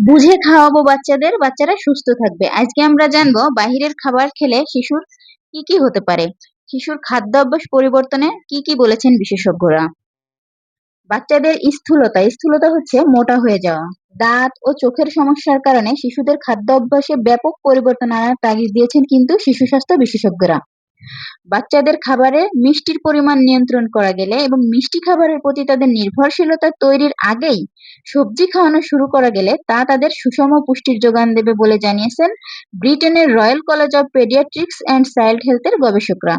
বুঝে খাওয়াবো বাচ্চাদের, বাচ্চারা সুস্থ থাকবে। আজকে আমরা জানব বাহিরের খাবার খেলে শিশুর কি কি হতে পারে? শিশুর খাদ্য অভ্যাস পরিবর্তনে কি কি বলেছেন বিশেষজ্ঞরা? বাচ্চাদের স্থূলতা স্থূলতা হচ্ছে মোটা হয়ে যাওয়া। দাঁত ও চোখের সমস্যার কারণে শিশুদের খাদ্য অভ্যাসে ব্যাপক পরিবর্তন আনার তাগিদ দিয়েছেন কিন্তু শিশু স্বাস্থ্য বিশেষজ্ঞরা। বাচ্চাদের খাবারে মিষ্টির পরিমাণ নিয়ন্ত্রণ করা গেলে এবং মিষ্টি খাবারের প্রতি তাদের নির্ভরশীলতা তৈরির আগেই সবজি খাওয়ানো শুরু করা গেলে তা তাদের সুষম পুষ্টির যোগান দেবে বলে জানিয়েছেন ব্রিটেনের royal college of paediatrics and child হেলথের গবেষকরা।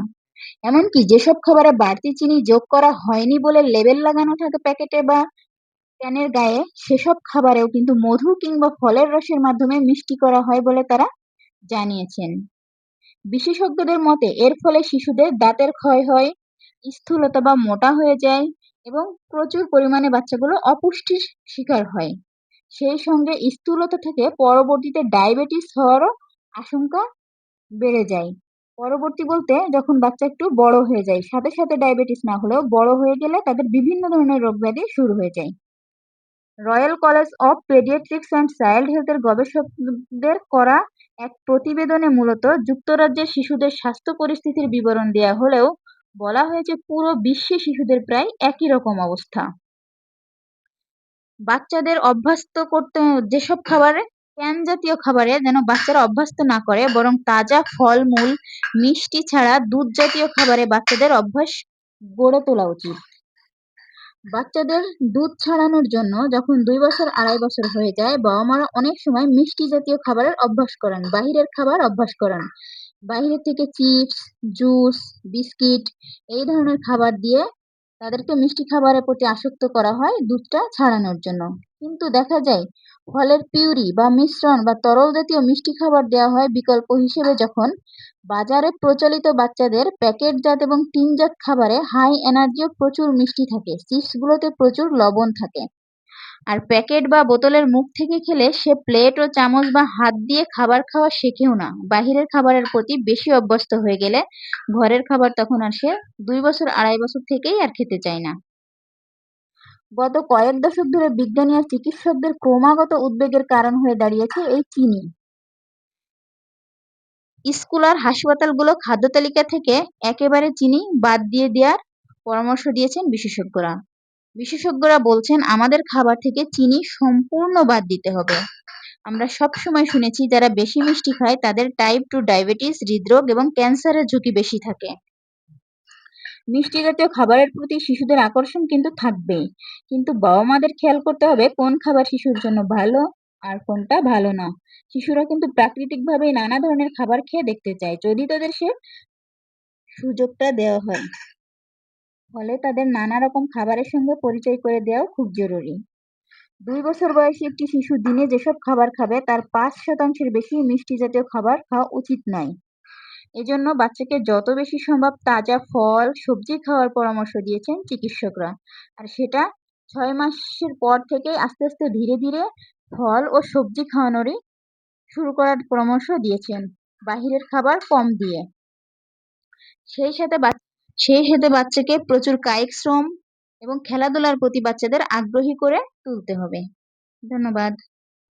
এমনকি যেসব খাবারে বাড়তি চিনি যোগ করা হয়নি বলে লেবেল লাগানো থাকে প্যাকেটে বা ক্যানের গায়ে, সেসব খাবারেও কিন্তু মধু কিংবা ফলের রসের মাধ্যমে মিষ্টি করা হয় বলে তারা জানিয়েছেন। বিশেষজ্ঞদের মতে, এর ফলে শিশুদের দাঁতের ক্ষয় হয়, স্থূলতা বা মোটা হয়ে যায় এবং প্রচুর পরিমাণে বাচ্চাগুলো অপুষ্টির শিকার হয়। সেই সঙ্গে স্থূলতা থেকে পরবর্তীতে ডায়াবেটিস হওয়ারও আশঙ্কা বেড়ে যায়। পরবর্তী বলতে, যখন বাচ্চা একটু বড় হয়ে যায়, সাথে সাথে ডায়াবেটিস না হলেও বড় হয়ে গেলে তাদের বিভিন্ন ধরনের রোগ ব্যাধি শুরু হয়ে যায়। Royal college of paediatrics and child হেলথের গবেষকদের করা এক প্রতিবেদনে মূলত যুক্তরাজ্যের শিশুদের স্বাস্থ্য পরিস্থিতির বিবরণ দেওয়া হলেও বলা হয়েছে পুরো বিশ্বে শিশুদের প্রায় একই রকম অবস্থা। বাচ্চাদের অভ্যস্ত করতে যেসব খাবারে ক্যান জাতীয় খাবারে যেন বাচ্চারা অভ্যস্ত না করে, বরং তাজা ফলমূল, মিষ্টি ছাড়া দুধ জাতীয় খাবারে বাচ্চাদের অভ্যাস গড়ে তোলা উচিত। বাচ্চাদের দুধ ছাড়ানোর জন্য যখন দুই বছর, আড়াই বছর হয়ে যায় বাবা মারা অনেক সময় মিষ্টি জাতীয় খাবারের অভ্যাস করান, বাহিরের খাবার অভ্যাস করান। বাইরের থেকে চিপস, জুস, বিস্কিট এই ধরনের খাবার দিয়ে তাদেরকে মিষ্টি খাবারের প্রতি আসক্ত করা হয় দুধটা ছাড়ানোর জন্য। কিন্তু দেখা যায়, ফলের পিউরি বা মিশ্রণ বা তরল জাতীয় মিষ্টি খাবার দেওয়া হয় বিকল্প হিসেবে যখন বাজারে প্রচলিত বাচ্চাদের প্যাকেটজাত এবং টিনজাত খাবারে হাই এনার্জি ও প্রচুর মিষ্টি থাকে। চিপসগুলোতে প্রচুর লবণ থাকে। আর প্যাকেট বা বোতলের মুখ থেকে খেলে সে প্লেট ও চামচ বা হাত দিয়ে খাবার খাওয়া শেখেও না। বাহিরের খাবারের প্রতি বেশি অভ্যস্ত হয়ে গেলে ঘরের খাবার তখন আর সে দুই বছর, আড়াই বছর থেকেই আর খেতে চায় না। গত কয়েক দশক ধরে বিজ্ঞানী আর চিকিৎসকদের ক্রমাগত উদ্বেগের কারণ হয়ে দাঁড়িয়েছে এই চিনি। স্কুল আর হাসপাতালগুলো খাদ্য তালিকা থেকে একেবারে চিনি বাদ দিয়ে দেওয়ার পরামর্শ দিয়েছেন বিশেষজ্ঞরা। বিশেষজ্ঞরা বলছেন, আমাদের খাবার থেকে চিনি সম্পূর্ণ বাদ দিতে হবে। আমরা সব সময় শুনেছি, যারা বেশি মিষ্টি খায়, তাদের টাইপ টু ডায়াবেটিস হৃদরোগ এবং ক্যান্সারের ঝুঁকি বেশি থাকে। মিষ্টি জাতীয় খাবারের প্রতি শিশুদের আকর্ষণ কিন্তু থাকবেই। কিন্তু বাবা মাদের খেয়াল করতে হবে, কোন খাবার শিশুর জন্য ভালো আর কোনটা ভালো না। শিশুরা কিন্তু প্রাকৃতিকভাবেই নানা ধরনের খাবার খেয়ে দেখতে চায়, যদি তাদের সে সুযোগটা দেওয়া হয়। ফলে তাদের নানা রকম খাবারের সঙ্গে পরিচয় করে দেওয়াও খুব জরুরি। দুই বছর বয়সী একটি শিশু দিনে যেসব খাবার খাবে, তার পাঁচ শতাংশের বেশি মিষ্টি জাতীয় খাবার খাওয়া উচিত নয়। এজন্য বাচ্চাকে যত বেশি সম্ভব তাজা ফল, সবজি খাওয়ার পরামর্শ দিয়েছেন চিকিৎসকরা। আর সেটা ছয় মাসের পর থেকে আস্তে আস্তে ধীরে ধীরে ফল ও সবজি খাওয়ানোরই শুরু করার পরামর্শ দিয়েছেন। বাহিরের খাবার কম দিয়ে। সেই সাথে সেই সাথে বাচ্চাকে প্রচুর কায়িক শ্রম এবং খেলাধুলার প্রতি বাচ্চাদের আগ্রহী করে তুলতে হবে। ধন্যবাদ।